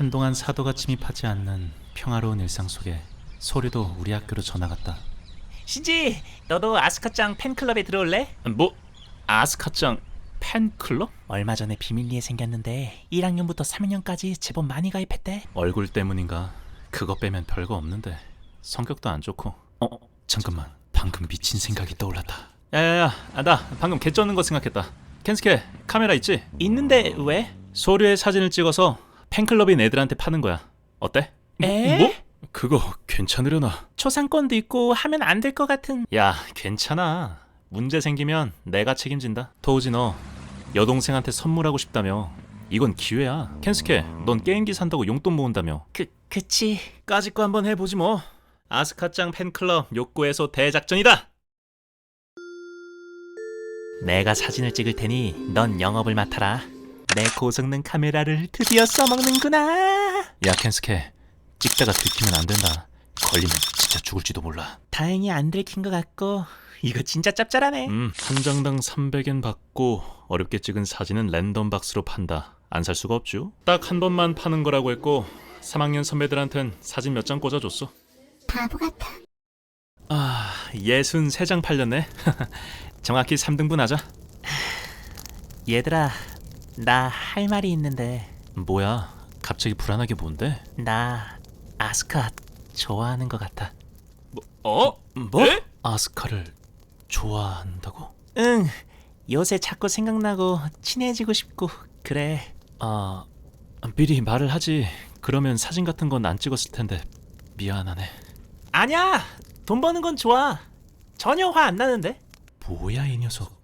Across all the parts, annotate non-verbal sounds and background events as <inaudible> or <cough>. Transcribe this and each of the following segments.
한동안 사도가 침입하지 않는 평화로운 일상 속에 소류도 우리 학교로 전화갔다. 신지, 너도 아스카짱 팬클럽에 들어올래? 뭐 아스카짱 팬클럽? 얼마 전에 비밀리에 생겼는데 1학년부터 3학년까지 제법 많이 가입했대. 얼굴 때문인가? 그거 빼면 별거 없는데 성격도 안 좋고. 어 잠깐만 방금 미친 생각이 떠올랐다. 야야야 아, 나 방금 개 쩌는 거 생각했다. 켄스케 카메라 있지? 있는데 왜? 소류의 사진을 찍어서 팬클럽인 애들한테 파는 거야. 어때? 에? 뭐? 그거 괜찮으려나? 초상권도 있고 하면 안 될 것 같은. 야 괜찮아. 문제 생기면 내가 책임진다. 너 여동생한테 선물하고 싶다며. 이건 기회야. 켄스케 넌 게임기 산다고 용돈 모은다며. 그 그치. 까짓 거 한번 해보지 뭐. 아스카짱 팬클럽 욕구해소 대작전이다. 내가 사진을 찍을 테니 넌 영업을 맡아라. 내 고성능 카메라를 드디어 써먹는구나. 야 켄스케 찍다가 들키면 안 된다. 걸리면 진짜 죽을지도 몰라. 다행히 안 들킨 것 같고 이거 진짜 짭짤하네. 음, 한 장당 300엔 받고 어렵게 찍은 사진은 랜덤 박스로 판다. 안 살 수가 없죠. 딱 한 번만 파는 거라고 했고 3학년 선배들한텐 사진 몇 장 꽂아줬어. 바보 같아. 아, 예순 세장 팔렸네. <laughs> 정확히 3등분 하자. 얘들아, 나 할 말이 있는데 뭐야? 갑자기 불안하게 뭔데? 나 아스카 좋아하는 것 같아. 어? 뭐? 아스카를 좋아한다고? 응. 요새 자꾸 생각나고 친해지고 싶고 그래. 아, 미리 말을 하지. 그러면 사진 같은 건 안 찍었을 텐데 미안하네. 아니야. 돈 버는 건 좋아. 전혀 화 안 나는데. 뭐야 이 녀석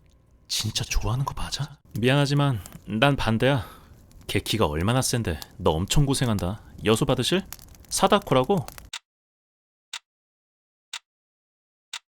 진짜 좋아하는 거 맞아? 미안하지만 난 반대야 걔 키가 얼마나 센데 너 엄청 고생한다 여소 받으실? 사다코라고